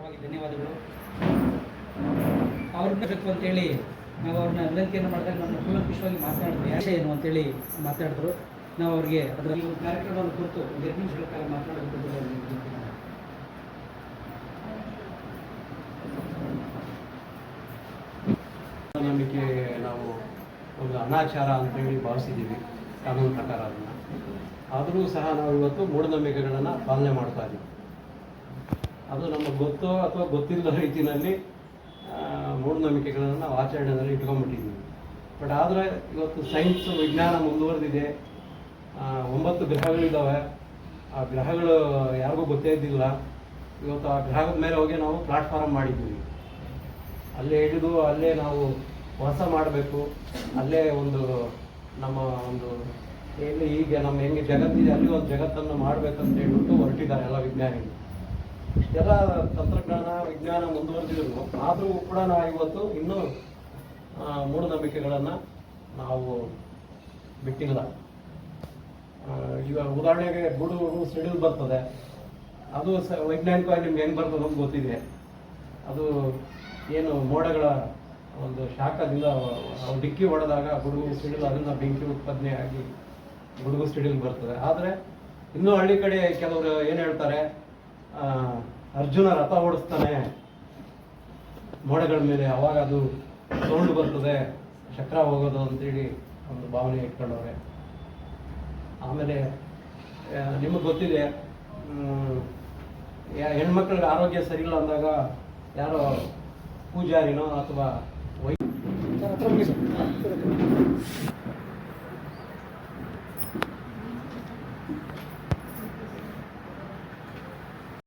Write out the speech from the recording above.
ಪರವಾಗಿ ಧನ್ಯವಾದಗಳು. ಅವ್ರನ್ನ ಬೇಕು ಅಂತೇಳಿ ನಾವು ಅವ್ರನ್ನ ವಿನಂತಿಯನ್ನು ಮಾಡಿದಾಗ ನಮ್ಮ ಕೂಲಂಕುಷವಾಗಿ ಮಾತನಾಡಿದ್ವಿ ಯಾಕೆ ಏನು ಅಂತೇಳಿ ಮಾತಾಡಿದ್ರು ನಾವು ಅವ್ರಿಗೆ ಅದರ ಈ ಕಾರ್ಯಕ್ರಮವನ್ನು ಕುರಿತು ಒಂದು ಎರಡು ನಿಮಿಷಗಳ ಕಾಲ ವಿನಂತಿ ನಂಬಿಕೆ ನಾವು ಒಂದು ಅನಾಚಾರ ಅಂತೇಳಿ ಭಾವಿಸಿದ್ದೀವಿ, ಕಾನೂನು ಪ್ರಕಾರ ಅದನ್ನು. ಆದರೂ ಸಹ ನಾವು ಇವತ್ತು ಮೂಢನಂಬಿಕೆಗಳನ್ನು ಪಾಲನೆ ಮಾಡ್ತಾ ಇದ್ದೀವಿ. ಅದು ನಮಗೆ ಗೊತ್ತು ಅಥವಾ ಗೊತ್ತಿಲ್ಲದ ರೀತಿಯಲ್ಲಿ ಮೂಢನಂಬಿಕೆಗಳನ್ನು ನಾವು ಆಚರಣೆಯಲ್ಲಿ ಇಟ್ಕೊಂಡ್ಬಿಟ್ಟಿದ್ದೀವಿ. ಬಟ್ ಆದರೆ ಇವತ್ತು ಸೈನ್ಸ್ ವಿಜ್ಞಾನ ಮುಂದುವರೆದಿದೆ. ಒಂಬತ್ತು ಗ್ರಹಗಳಿದ್ದಾವೆ ಆ ಗ್ರಹಗಳು ಯಾರಿಗೂ ಗೊತ್ತೇ ಇದ್ದಿಲ್ಲ. ಇವತ್ತು ಆ ಗ್ರಹದ ಮೇಲೆ ಹೋಗಿ ನಾವು ಪ್ಲಾಟ್ಫಾರ್ಮ್ ಮಾಡಿದ್ದೀವಿ. ಅಲ್ಲೇ ಹಿಡಿದು ಅಲ್ಲೇ ನಾವು ವಾಸ ಮಾಡಬೇಕು. ಅಲ್ಲೇ ಒಂದು ನಮ್ಮ ಒಂದು ಎಲ್ಲಿ ಈಗ ನಮ್ಮ ಹೆಂಗೆ ಜಗತ್ತಿದೆ, ಅಲ್ಲಿ ಒಂದು ಜಗತ್ತನ್ನು ಮಾಡಬೇಕಂತ ಹೇಳ್ಬಿಟ್ಟು ಹೊರಟಿದ್ದಾರೆ ಎಲ್ಲ ವಿಜ್ಞಾನಿಗಳು. ಇಷ್ಟೆಲ್ಲ ತಂತ್ರಜ್ಞಾನ ವಿಜ್ಞಾನ ಮುಂದುವರೆದಿದ್ರು. ಆದರೂ ಕೂಡ ನಾವು ಇವತ್ತು ಇನ್ನೂ ಮೂಢನಂಬಿಕೆಗಳನ್ನು ನಾವು ಬಿಟ್ಟಿಲ್ಲ. ಈಗ ಉದಾಹರಣೆಗೆ ಗುಡು ಸಿಡಿಲು ಬರ್ತದೆ. ಅದು ಸ ವೈಜ್ಞಾನಿಕವಾಗಿ ನಿಮ್ಗೆ ಹೆಂಗೆ ಬರ್ತದೆ ಅಂತ ಗೊತ್ತಿದೆ. ಅದು ಏನು ಮೋಡಗಳ ಒಂದು ಶಾಖದಿಂದ ಡಿಕ್ಕಿ ಹೊಡೆದಾಗ ಗುಡುಗು ಸಿಡಿಲು ಅದನ್ನ ಬೆಂಕಿ ಉತ್ಪಾದನೆ ಆಗಿ ಗುಡುಗು ಸಿಡಿಲು ಬರ್ತದೆ. ಆದರೆ ಇನ್ನೂ ಹಳ್ಳಿ ಕಡೆ ಕೆಲವರು ಏನು ಹೇಳ್ತಾರೆ? ಆ, ಅರ್ಜುನ ರಥ ಓಡಿಸ್ತಾನೆ. ಮೋಡಗಳ ಮೇಲೆ ಅವಾಗ ಅದು ಸೌಂಡ್ ಬರ್ತದೆ. ಚಕ್ರ ಹೋಗೋದು ಅಂತೇಳಿ ಒಂದು ಭಾವನೆ ಇಟ್ಕೊಂಡವ್ರೆ. ಆಮೇಲೆ ನಿಮಗೆ ಗೊತ್ತಿದೆ ಹೆಣ್ಮಕ್ಳಿಗೆ ಆರೋಗ್ಯ ಸರಿಯಿಲ್ಲ ಅಂದಾಗ ಯಾರೋ ಪೂಜಾರಿನೋ ಅಥವಾ ವೈ